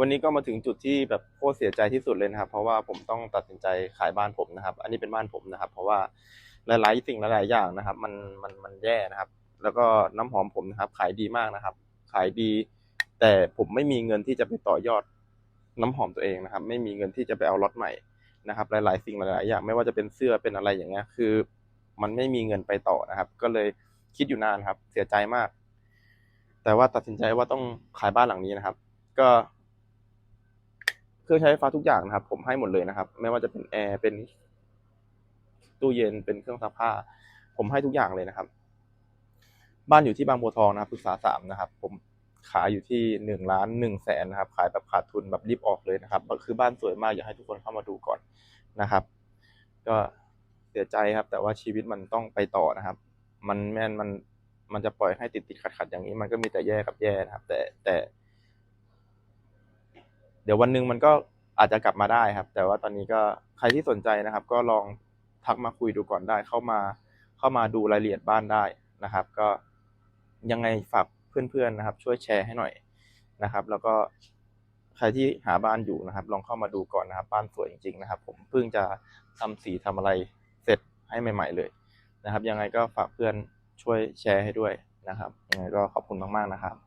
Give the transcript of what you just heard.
วันนี้ก็มาถึงจุดที่แบบโคตรเสียใจที่สุดเลยนะครับ เพราะว่าผมต้องตัดสินใจขายบ้านผมนะครับ อันนี้เป็นบ้านผมนะครับ เพราะว่าหลายๆสิ่งหลายๆอย่างนะครับ มันมันมันแย่นะครับ แล้วก็น้ำหอมผมนะครับ ขายดีมากนะครับ ขายดี แต่ผมไม่มีเงินที่จะไปต่อยอดน้ำหอมตัวเองนะครับ ไม่มีเงินที่จะไปเอาล็อตใหม่นะครับ หลาย ๆ สิ่งหลาย ๆ อย่างไม่ว่าจะเป็นเสื้อเป็นอะไรอย่างเงี้ยคือ มันไม่มีเงินไปต่อนะครับ ก็เลยคิดอยู่นานครับ เสียใจมาก แต่ว่าตัดสินใจว่าต้องขายบ้านหลังนี้นะครับ ก็ เครื่องใช้ไฟฟ้าทุกอย่างนะครับ ผมให้หมดเลยนะครับ ไม่ว่าจะเป็นแอร์เป็นตู้เย็นเป็นเครื่องซักผ้า ผมให้ทุกอย่างเลยนะครับ บ้านอยู่ที่บางบัวทองนะครับปรึกษาสามนะครับ ผมขายอยู่ที่หนึ่งล้านหนึ่งแสนนะครับ ขายแบบขาดทุนแบบรีบออกเลยนะครับคือบ้านสวยมากอยากให้ทุกคนเข้ามาดูก่อนนะครับ ก็เสียใจครับ แต่ว่าชีวิตมันต้องไปต่อนะครับ มันแม่นมันมันจะปล่อยให้ติดติดขัดขัดอย่างนี้ มันก็มีแต่แย่กับแย่นะครับ แต่แต่ เดี๋ยววันหนึ่งมันก็อาจจะกลับมาได้ครับ แต่ว่าตอนนี้ก็ใครที่สนใจนะครับ ก็ลองทักมาคุยดูก่อนได้ เข้ามาเข้ามาดูรายละเอียดบ้านได้นะครับ ก็ยังไงฝากเพื่อนๆนะครับ ช่วยแชร์ให้หน่อยนะครับ แล้วก็ใครที่หาบ้านอยู่นะครับ ลองเข้ามาดูก่อนนะครับ บ้านสวยจริงๆนะครับ ผมเพิ่งจะทำสีทำอะไรเสร็จให้ใหม่ ๆ เลยนะครับ ยังไงก็ฝากเพื่อนช่วยแชร์ให้ด้วยนะครับยังไงก็ขอบคุณมากๆนะครับ